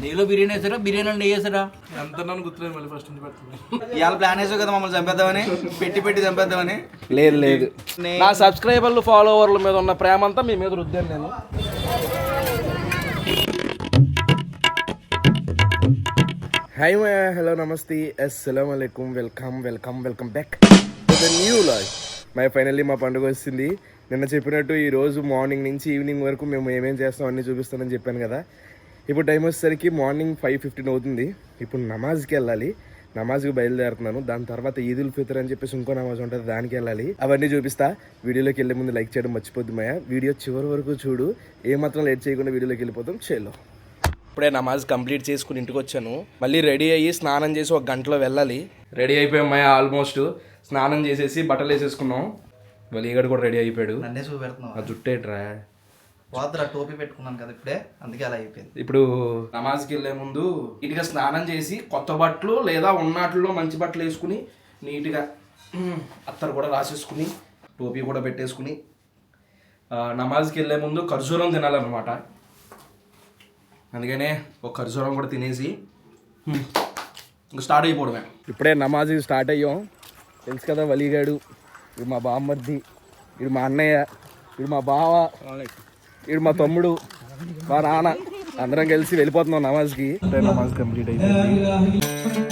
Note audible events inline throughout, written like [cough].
నెయ్యిలో బిర్యానీ వేసారా? బిర్యానీ నెయ్యి వేసారా? ఎంత నన్ను గుర్తులేదు మళ్ళీ ఫస్ట్ నుంచి పెడుతుంది ఇవాళ ప్లాన్ వేసావు కదా మమ్మల్ని చంపేద్దామని? పెట్టి పెట్టి చంపేద్దామని? లేదు లేదు. నా సబ్స్క్రైబర్లు ఫాలోవర్ల మీద ఉన్న ప్రేమ అంతా మీ మీద రుద్దాను నేను. హాయ్ హలో నమస్తే. అస్సలం అయికం welcome welcome welcome back the new లాయ్ my finally మా పండుగ వచ్చింది నిన్న చెప్పినట్టు ఈ రోజు మార్నింగ్ నుంచి ఈవినింగ్ వరకు మేము ఏమేం చేస్తాం అన్నీ చూపిస్తానని చెప్పాను కదా. ఇప్పుడు టైం వచ్చేసరికి మార్నింగ్ ఫైవ్ ఫిఫ్టీన్ అవుతుంది. ఇప్పుడు నమాజ్కి వెళ్ళాలి. నమాజ్కి బయలుదేరుతున్నాను. దాని తర్వాత ఈద్ ఉల్ ఫితర్ అని చెప్పేసి ఇంకో నమాజ్ ఉంటుంది దానికి వెళ్ళాలి. అవన్నీ చూపిస్తా. వీడియోలోకి వెళ్ళే ముందు లైక్ చేయడం మర్చిపోద్దు మాయా. వీడియో చివరి వరకు చూడు. ఏమాత్రం లేట్ చేయకుండా వీడియోలోకి వెళ్ళిపోతాం చేలో ఇప్పుడే నమాజ్ కంప్లీట్ చేసుకుని ఇంటికి వచ్చాను. మళ్ళీ రెడీ అయ్యి స్నానం చేసి ఒక గంటలో వెళ్ళాలి. రెడీ అయిపోయాం మాయా ఆల్మోస్ట్. స్నానం చేసేసి బట్టలు వేసేసుకున్నాం. వలీగడు కూడా రెడీ అయిపోయాడు. ఆ జుట్టేట్రా పోద్దురా టోపీ పెట్టుకున్నాను కదా ఇప్పుడే అందుకే అలా అయిపోయింది. ఇప్పుడు నమాజ్కి వెళ్ళే ముందు నీట్గా స్నానం చేసి కొత్త బట్టలు లేదా ఉన్నట్లో మంచి బట్టలు వేసుకుని నీట్గా అత్తరు కూడా రాసేసుకుని టోపీ కూడా పెట్టేసుకుని ఆ, నమాజ్కి వెళ్ళే ముందు ఖర్జూరం తినాలన్నమాట. అందుకనే ఒక ఖర్జూరం కూడా తినేసి మ్, ఇంక స్టార్ట్ అయిపోవడమే. ఇప్పుడే నమాజ్ స్టార్ట్ అయ్యాం. తెలుసు కదా వలీగాడు ఇది మా బామ్మర్ది ఇది మా అన్నయ్య ఇది మా బావ. ఇడు మా తమ్ముడు మా నాన్న అందరం కలిసి వెళ్ళిపోతున్నాం నమాజ్కి. నమాజ్ కంప్లీట్ అయిపోయింది.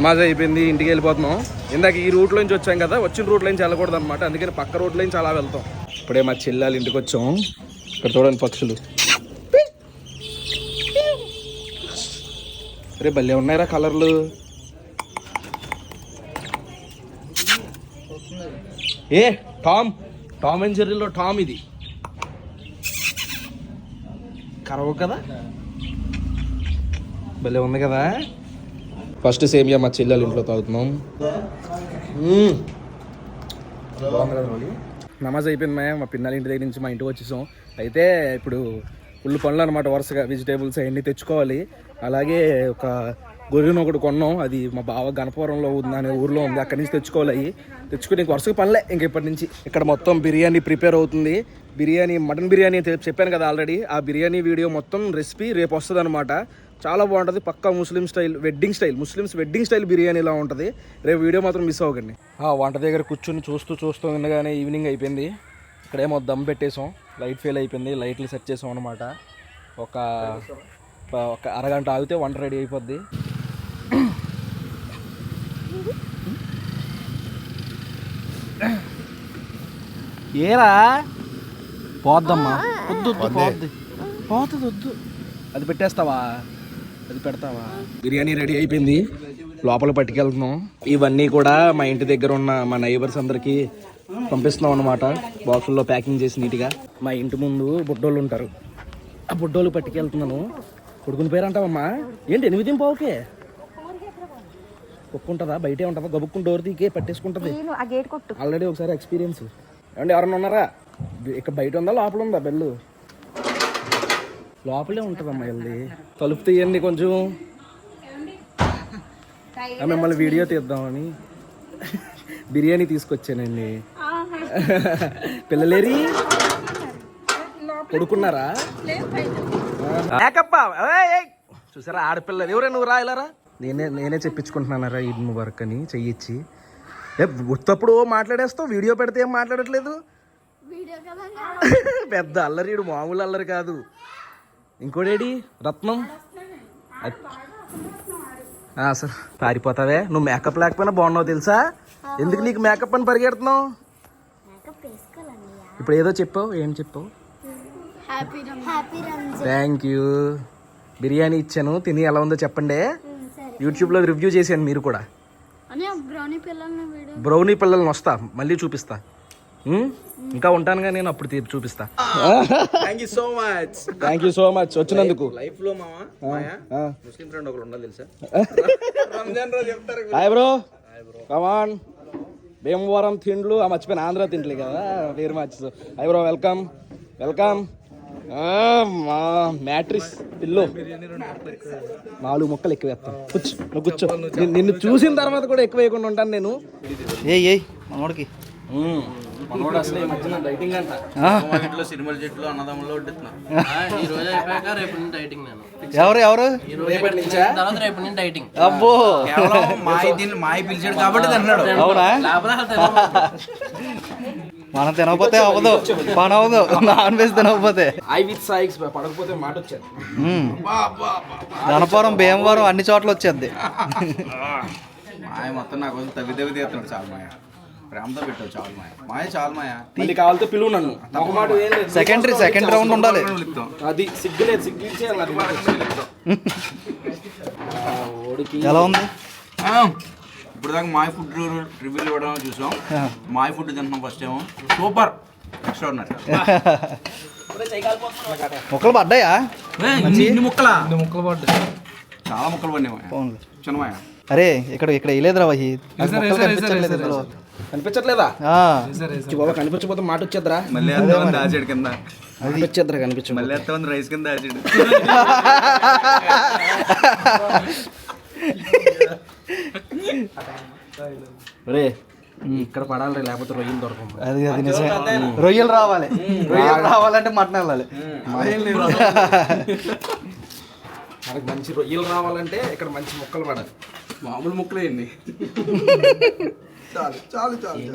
నమాజ్ అయిపోయింది ఇంటికి వెళ్ళిపోతున్నాం. ఇందాక ఈ రూట్లో నుంచి వచ్చాం కదా వచ్చిన రూట్లో నుంచి వెళ్ళకూడదు అనమాట అందుకని పక్క రూట్లో నుంచి అలా వెళ్తాం. ఇప్పుడే మా చెల్లెలు ఇంటికి వచ్చాం. ఇక్కడ చూడండి పక్షులు. రే భలే ఉన్నాయిరా కలర్లు. ఏ టామ్. టామ్ అండ్ జెర్రీలో టామ్ ఇది. కరవ కదా? భలే ఉంది కదా? ఫస్ట్ సేమియా మా చెల్లెలు ఇంట్లో తాగుతున్నాం. నమాజ్ అయిపోయింది మా మా పిన్నల ఇంటి దగ్గర నుంచి మా ఇంటికి వచ్చేసాం. అయితే ఇప్పుడు ఫుల్ పనులు అనమాట వరుసగా వెజిటేబుల్స్ అవన్నీ తెచ్చుకోవాలి. అలాగే ఒక గొర్రెను ఒకటి కొన్నాం. అది మా బావ గణపవరంలో ఉంది అనే ఊర్లో ఉంది అక్కడి నుంచి తెచ్చుకోవాలి తెచ్చుకుని ఇంక వరుసగా పనులే ఇంక ఇప్పటి నుంచి. ఇక్కడ మొత్తం బిర్యానీ ప్రిపేర్ అవుతుంది. బిర్యానీ మటన్ బిర్యానీ చెప్పాను కదా ఆల్రెడీ. ఆ బిర్యానీ వీడియో మొత్తం రెసిపీ రేపు వస్తుంది అనమాట చాలా బాగుంటుంది. పక్కా Muslim style wedding style Muslims wedding style biryani ఇలా ఉంటుంది. రేపు వీడియో మాత్రం మిస్ అవ్వకండి. ఆ వంట దగ్గర కూర్చొని చూస్తూ చూస్తూ ఉండగానే ఈవినింగ్ అయిపోయింది. ఇక్కడేమో దమ్ పెట్టేసాం లైట్ ఫెయిల్ అయిపోయింది. లైట్లు సెట్ చేసాం అనమాట ఒక ఒక అరగంట ఆగితే వంట రెడీ అయిపోద్ది. ఏరా? పోద్దమ్మా. వద్దు వద్దు పోద్ది. పోతుంది వద్దు. అది పెట్టేస్తావా? అది పెడతావా? బిర్యానీ రెడీ అయిపోయింది. లోపల పట్టుకెళ్తున్నాం. ఇవన్నీ కూడా మా ఇంటి దగ్గర ఉన్న మా నైబర్స్ అందరికి పంపిస్తున్నాం అనమాట బాక్సుల్లో ప్యాకింగ్ చేసి నీట్గా. మా ఇంటి ముందు బుడ్డోళ్ళు ఉంటారు. ఆ బుడ్డోళ్ళు పట్టుకెళ్తున్నాను. కొడుకుని పేరు అంటావమ్మా? ఏంటి ఎనిమిది పోకే కుక్క ఉంటుందా బయటే ఉంటుందా? గబుక్కుని డోర్ తీకే పట్టేసుకుంటుంది. ఆ గేట్ కొట్టు. ఆల్రెడీ ఒకసారి ఎక్స్పీరియన్స్ ఏమండి ఎవరన్నా ఉన్నారా? ఇక్కడ బయట ఉందా? లోపల ఉందా? బెల్లు? లోపలే ఉంటుందమ్మా వెళ్ళి తలుపు తీయండి కొంచెం. మిమ్మల్ని వీడియో తీద్దామని. బిర్యానీ తీసుకొచ్చానండి. పిల్లలేరి. కొడుకున్నారా. చూసారా ఆడపిల్లలు ఎవరే నువ్వు రాయలరా నేనే నేనే చెప్పించుకుంటున్నానరా ఈద్ ముబారక్ అని చెయ్యిచ్చి. ఏ ఉత్తప్పుడు మాట్లాడేస్తావు వీడియో పెడితే ఏం మాట్లాడట్లేదు? పెద్ద అల్లరీడు మామూలు అల్లరి కాదు. ఇంకోడేడి రత్నం? సార్. పారిపోతావే. నువ్వు మేకప్ లేకపోయినా బాగున్నావు తెలుసా? ఎందుకు నీకు మేకప్ అని పరిగెడుతున్నావు? ఇప్పుడు ఏదో చెప్పావు. ఏం చెప్పావు? థ్యాంక్ యూ బిర్యానీ ఇచ్చాను. తిని ఎలా ఉందో చెప్పండి. యూట్యూబ్లో రివ్యూ చేశాను మీరు కూడా. అని బ్రౌనీ పిల్లల్ని వీడియో బ్రౌనీ పిల్లల్ని వస్తా. మళ్ళీ చూపిస్తా. ఇంకా ఉంటానుగా నేను అప్పుడు చూపిస్తా. Thank you so much thank you so much వచ్చినందుకు. లైఫ్లో మావా? మాయా? ముస్లిం ఫ్రెండ్ ఒకరు ఉండాలి తెలుసా? [laughs] రంజాన్ రోజు చెప్తారు hi bro come on Bhimavaram తిండ్లు. ఆ మర్చిపోయిన ఆంధ్ర తిండ్లే కదా. పేరు మార్చు హాయ్ బ్రో వెల్కమ్ వెల్కమ్ మా మ్యాట్రిస్ పిల్లో. నాలుగు మొక్కలు ఎక్కువ వేస్తాను కూర్చో నువ్వు కూర్చో. నిన్ను- నిన్ను చూసిన తర్వాత కూడా ఎక్కువ వేయకుండా ఉంటాను నేను. ఏయ్ ఏయ్ మనోడికి మనోడు అసలు ఈ మధ్యన డైటింగ్ అంట. మా ఇంట్లో సినిమాల చెట్లు అన్నదమ్ములు వడ్డిస్తున్నా ఈ రోజు అయిపోయాక రేపు నుంచి డైటింగ్ నేను. ఎవరు ఎవరు? రేపటి నుంచా? తర్వాత డైటింగ్. అబ్బో. కేవలం మాయ దీన్ని మాయ పిలిచాడు కాబట్టి తిన్నాడు. అవునా. మనం తినకపోతే అవ్వదు. పని అవ్వదు. నాన్ వెజ్ తినకపోతే. ఐ విత్ సాయిక్స్ పడకపోతే మాట వచ్చాను మ్మ్. గణపురం భీమవరం అన్ని చోట్ల వచ్చేది. మాయ మొత్తం నా కోసం తవ్వి తవ్వి తీస్తున్నాడు చాలు మాయ. ప్రేమతో పెట్టావు చాలు మాయ మాయ చాలు మాయ మళ్ళీ కావాలితే పిలువు నన్ను. ఒక మాట ఏం లేదు సెకండరీ సెకండ్ రౌండ్ ఉండాలి. అది సిగ్గిచ్చేయాలి అది ఓడికి. ఎలా ఉంది? ఇప్పుడు దాకా మాయ ఫుడ్ రివ్యూలు ఇవ్వడం చూసాం. మాయ ఫుడ్ తింటున్నాం ఫస్ట్ ఏమో. సూపర్. ఎక్స్ట్రాడినరీ మొక్కలు పడ్డాయా? ఇన్ని ముక్కలా? చాలా ముక్కలు పడినాయి మాయ. పోన్లే. చిన్న మాయ అరే ఇక్కడ ఇక్కడ వేయలేదురా వహి. మొక్కలు కనిపించట్లేదు? బాబా కనిపించకపోతే మాట వచ్చేద్దరా. మళ్ళీ దాచాడు కింద. మాట వచ్చేద్దరా కనిపించు. మళ్ళీ రైస్ కింద దాచాడు. రే ఇక్కడ పడాలి లేకపోతే రొయ్యలు దొరకము అది రొయ్యలు రావాలి. రొయ్యలు రావాలంటే మటన్ వెళ్ళాలి. మనకి మంచి రొయ్యలు రావాలంటే ఇక్కడ మంచి మొక్కలు పడాలి. మామూలు ముక్కలు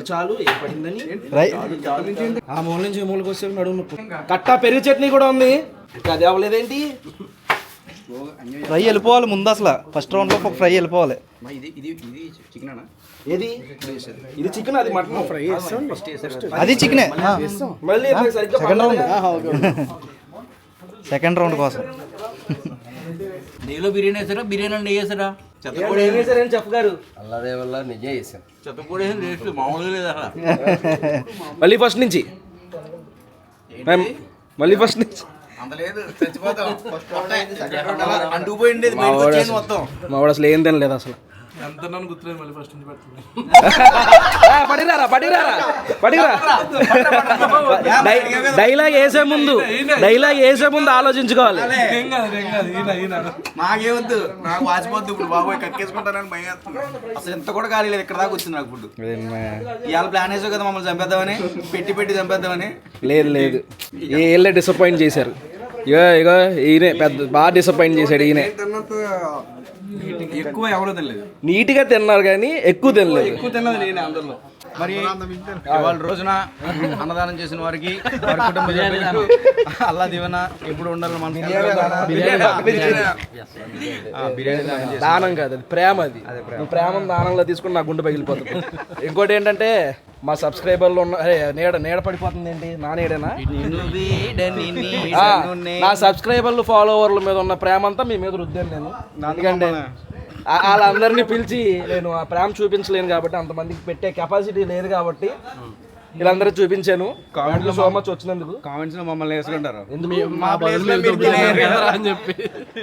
చాలు ఏం పడిందని? రై ఆ మూల నుంచి వచ్చే నడుము కట్టా పెరుగు చట్నీ కూడా ఉంది. అది అవ్వలేదేంటి? ఫ్రై వెళ్ళిపోవాలి ముందు అసలు. ఫస్ట్ రౌండ్లో ఫ్రై వెళ్ళిపోవాలి. ఏది? ఇది చికెన్ అది మటన్. ఫ్రై అది చికెనే. మళ్ళీ సెకండ్ రౌండ్. సెకండ్ రౌండ్ కోసం. నెయ్యిలో బిర్యానీ వేసారా బిర్యానీ నెయ్యి వేసారా ఏం అల్లదే వల్ల నిజం మామూలుగా లేదు అసలు మళ్ళీ ఫస్ట్ నుంచి? మళ్ళీ ఫస్ట్ నుంచి? అంత లేదు చచ్చిపోతాం. అంటుకుపోయింది మా వాడు వచ్చేది అసలు- ఏం పడిరారా పడిరారా పడిరా డైలాగ్ వేసే ముందు డైలాగ్ వేసే ముందు ఆలోచించుకోవాలి. నాకేవద్దు నాకు వాచిపోద్దు ఇప్పుడు బాబోయ్ కక్కేసుకుంటానని భయం వేస్తుంది. అసలు ఎంత కూడా ఖాళీ లేదు ఇక్కడ దాకా వచ్చింది నాకు ఫుడ్ ఇవాళ ప్లాన్ వేసావు కదా మమ్మల్ని చంపేద్దామని? పెట్టి పెట్టి చంపేద్దామని? లేదు లేదు. వీళ్ళే డిసప్పాయింట్ చేశారు. ఇక ఇక ఈయనే పెద్ద బాగా డిసప్పాయింట్ చేశాడు ఈయనే. ఎక్కువ ఎవరో తెలియదు నీట్గా తిన్నారు కానీ ఎక్కువ తినలేదు. ఎక్కువ తిన్నది నేనే అందరిలో. మరి ఇవాళ రోజున అన్నదానం చేసిన వారికి వారి కుటుంబ సభ్యులకు అల్లా దీవెన ఎప్పుడు ఉండాలి మన బిర్యానీ దానం. కాదు అది ప్రేమ అది. ప్రేమను దానంలో తీసుకుని నా గుండె పగిలిపోతుంది. ఇంకోటి ఏంటంటే మా సబ్స్క్రైబర్లు ఉన్న అరే, నీడ నీడ పడిపోతుంది ఏంటి? నా నీడేనా? ఆ. నా సబ్స్క్రైబర్లు ఫాలోవర్ల మీద ఉన్న ప్రేమ అంతా మీ మీద రుద్దాను నేను. ఎందుకంటే ఆ- వాళ్ళందరినీ పిలిచి నేను ఆ ప్రేమ చూపించలేను కాబట్టి అంతమందికి పెట్టే కెపాసిటీ లేదు కాబట్టి వీళ్ళందరూ చూపించాను. కామెంట్లు సో మచ్ వచ్చినందుకు. కామెంట్స్లో మమ్మల్ని వేసుకుంటారు. ఎందుకు మా లో మీరు తినేయాలి.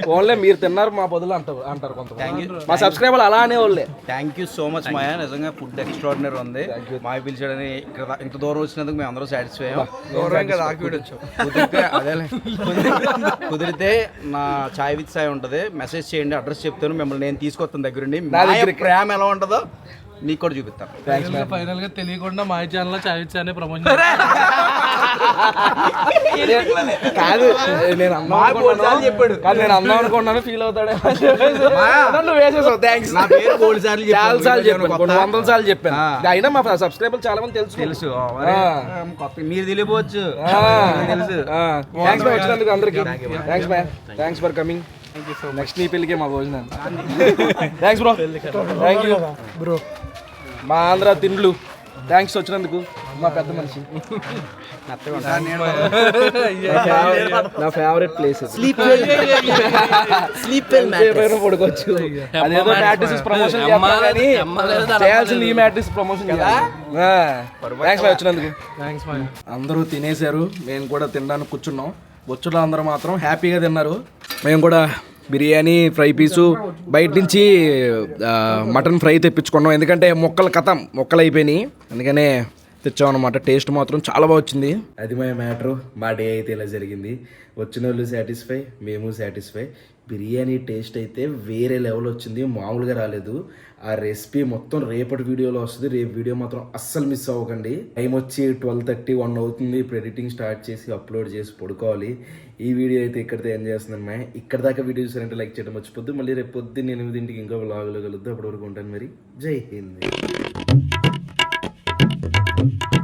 ఓన్లీ మీరు తిన్నారు మా బదులు అంటారు అంటారు కొంతమంది. మా సబ్స్క్రైబర్లు అలా అనే వాళ్ళే thank you so much Maya నిజంగా ఫుడ్ ఎక్స్ట్రాడినరీ ఉంది. మాయ పిలిచాడని ఇక్కడ దా- ఇంత దూరం వచ్చినందుకు మేము అందరూ సాటిస్ఫై కుదిరితే అదేలే. కుదిరితే నా చాయ్ విత్ సాయ్ ఉంటుంది. మెసేజ్ చేయండి అడ్రస్ చెప్తాను. మిమ్మల్ని నేను తీసుకొస్తాను దగ్గరుండి. మాయ దగ్గరికి. ప్రేమ ఎలా ఉంటుందో నీకు కూడా చూపిస్తాను ఫైనల్గా తెలియకుండా మా ఛానల్ చావిచ్చి అనే ప్రమోషన్ కాదు నేను అన్నా అనుకున్నాను చెప్పాడు. కాదు నేను అన్నా అనుకున్నాను ఫీల్ అవుతాడే. నన్ను వేసేసావు థ్యాంక్స్ నా పేరు బోల్డ్ సార్లు చెప్పాను. చాలా సార్లు చెప్పాను కొన్ని వందల సార్లు చెప్పాను. అయినా మా సబ్స్క్రైబర్ చాలా మంది తెలుసు. తెలుసు. మరి, ఆ. కొత్త మీరు తెలియపోవచ్చు. తెలుసు. థ్యాంక్స్ బై వచ్చినందుకు అందరికి. Thanks bye thanks for coming next నీ పెళ్ళికే మా భోజనం thanks bro thank you bro మా ఆంధ్ర తిండ్లు. థ్యాంక్స్ వచ్చినందుకు మా పెద్ద మనిషి. నా ఫేవరెట్ ప్లేస్ స్లీప్ స్లీప్ పడుకోవచ్చు. అదేదో మ్యాట్రిస్ ప్రమోషన్ చేయాల్సింది ఈ మ్యాట్రిస్ ప్రమోషన్ థ్యాంక్స్ వచ్చినందుకు. అందరూ తినేశారు. మేము కూడా తినడానికి కూర్చున్నాం. వచ్చులో అందరూ మాత్రం హ్యాపీగా తిన్నారు. మేము కూడా బిర్యానీ ఫ్రై పీసు బయట నుంచి మటన్ ఫ్రై తెప్పించుకున్నాం. ఎందుకంటే మొక్కలు కథం మొక్కలు అయిపోయినాయి. అందుకనే తెచ్చామన్నమాట టేస్ట్ మాత్రం చాలా బాగా వచ్చింది. అది మా మ్యాటర్. మా డే అయితే ఇలా జరిగింది. వచ్చిన వాళ్ళు సాటిస్ఫై మేము సాటిస్ఫై బిర్యానీ టేస్ట్ అయితే వేరే లెవెల్ వచ్చింది. మామూలుగా రాలేదు. ఆ రెసిపీ మొత్తం రేపటి వీడియోలో వస్తుంది. రేపు వీడియో మాత్రం అస్సలు మిస్ అవ్వకండి. టైం వచ్చి ట్వెల్వ్ థర్టీ వన్ అవుతుంది. ఇప్పుడు ఎడిటింగ్ స్టార్ట్ చేసి అప్లోడ్ చేసి పడుకోవాలి. ఈ వీడియో అయితే ఇక్కడితో ఏం చేస్తున్నాను ఇక్కడ దాకా వీడియో చూసారంటే లైక్ చేయడం మర్చిపోద్దు. మళ్ళీ రేపు పొద్దున్న ఎనిమిదింటికి ఇంకో బ్లాగులు కలుద్దాం. అప్పటి వరకు ఉంటాను మరి. జై హింద్.